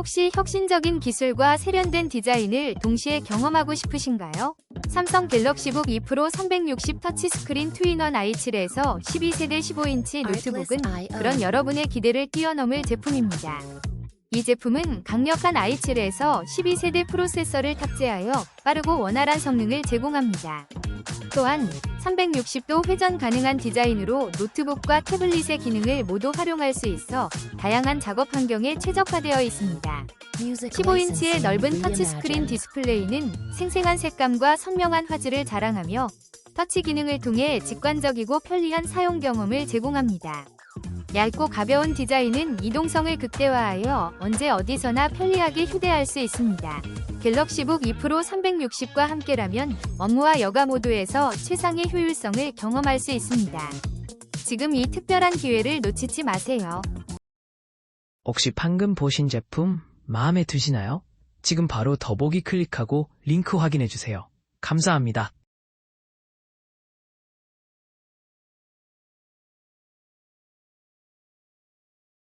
혹시 혁신적인 기술과 세련된 디자인을 동시에 경험하고 싶으신가요? 삼성 갤럭시북 2 프로 360 터치스크린 트윈원 i7에서 12세대 15인치 노트북은 그런 여러분의 기대를 뛰어넘을 제품입니다. 이 제품은 강력한 i7에서 12세대 프로세서를 탑재하여 빠르고 원활한 성능을 제공합니다. 또한 360도 회전 가능한 디자인으로 노트북과 태블릿의 기능을 모두 활용할 수 있어 다양한 작업 환경에 최적화되어 있습니다. 15인치의 넓은 터치스크린 디스플레이는 생생한 색감과 선명한 화질을 자랑하며 터치 기능을 통해 직관적이고 편리한 사용 경험을 제공합니다. 얇고 가벼운 디자인은 이동성을 극대화하여 언제 어디서나 편리하게 휴대할 수 있습니다. 갤럭시북 2 프로 360과 함께라면 업무와 여가 모두에서 최상의 효율성을 경험할 수 있습니다. 지금 이 특별한 기회를 놓치지 마세요. 혹시 방금 보신 제품 마음에 드시나요? 지금 바로 더보기 클릭하고 링크 확인해 주세요. 감사합니다.